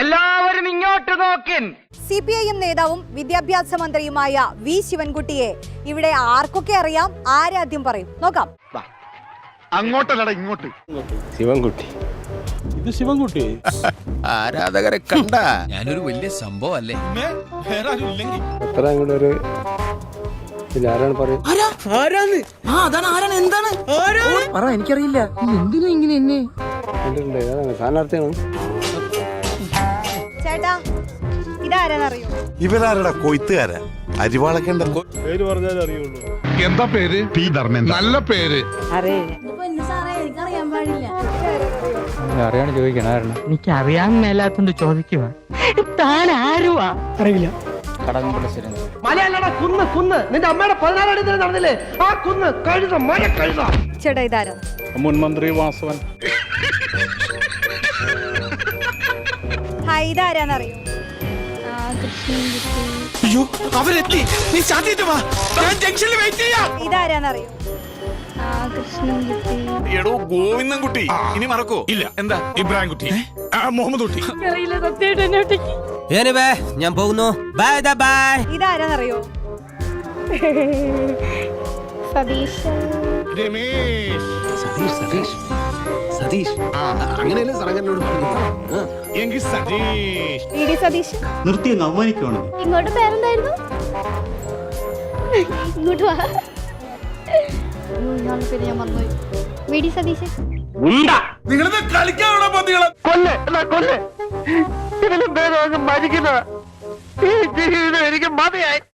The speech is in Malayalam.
എല്ലാവരും ഇങ്ങോട്ട് നോക്കിൻ. സി പി ഐ എം നേതാവും വിദ്യാഭ്യാസ മന്ത്രിയുമായ വി ശിവൻകുട്ടിയെ ഇവിടെ ആർക്കൊക്കെ അറിയാം? ആരാദ്യം പറയും? നോക്കാം. അങ്ങോട്ടല്ലട ഇങ്ങോട്ട്. ശിവൻകുട്ടി. ഇത് ശിവൻകുട്ടി. ആരാധകരെ കണ്ട? ഞാനൊരു വലിയ സംഭവം അല്ലേ അത്ര അങ്ങോട്ട് ഒരു ആരാണ് പറയും കണ്ടിട്ടുണ്ട് ഏതാണ് സ്ഥാനാർത്ഥിയാണ് ചേട്ടാ ഇതാരാന്നറിയോ? ഇവരാരടാ കൊയ്ത്തുകാരാ? അരിവാളക്കേണ്ട പേര് പറഞ്ഞാലേ അറിയുള്ളൂ. എന്താ പേര്? പി ധർമ്മേന്ദ്ര. നല്ല പേര്. അറിയാണ് ചോദിക്കണായിരുന്നു എനിക്ക് അറിയാൻ മേലാത്തോണ്ട് ചോദിക്കുക താൻ ആരുവാ? അറിയില്ല. കുന്ന് കുന്ന്. നിന്റെ അമ്മയുടെ പതിനാലാം തീയതി നടന്നില്ലേ? ആ കുന്ന് കഴുത മഴ കഴുത. ചേട്ടാ ഇതാരാ? മുൻമന്ത്രി വാസവൻ. ഇതാരാന്നറിയോ? അയ്യോ അവരെത്തി. നീ ചാത്തിട്ട് വാ. ഞാൻ ജംഗ്ഷനിൽ വെയിറ്റ് ചെയ്യാം. ഇതാരാന്നറിയോ? എടോ ഗോവിന്ദൻകുട്ടി ഇനി മറക്കോ ഇല്ല. എന്താ? ഇബ്രാഹിം കുട്ടി. മുഹമ്മദ് കുട്ടി. ഞാൻ പോകുന്നു. ബൈ ബൈ ഇതാരാന്നറിയോ? എങ്കിൽ സതീഷ്. E D Satheesh. നിർത്തി അവമാനിക്കുവാണ്. ഇങ്ങോട്ട് പേരെന്തായിരുന്നു? ഇങ്ങോട്ട് വാ. അയ്യോ, ഇയാളുടെ പേര് ഞാൻ മറന്നുപോയി വി ഡി സതീശൻ നിങ്ങളിത് കളിക്കാനുള്ള പന്തികളെ കൊല്ല് എന്നാ കൊല്ല്. ഇതിലും ഭേദം അങ്ങ് ഈ ജീവിതം എനിക്ക് മതിയായി.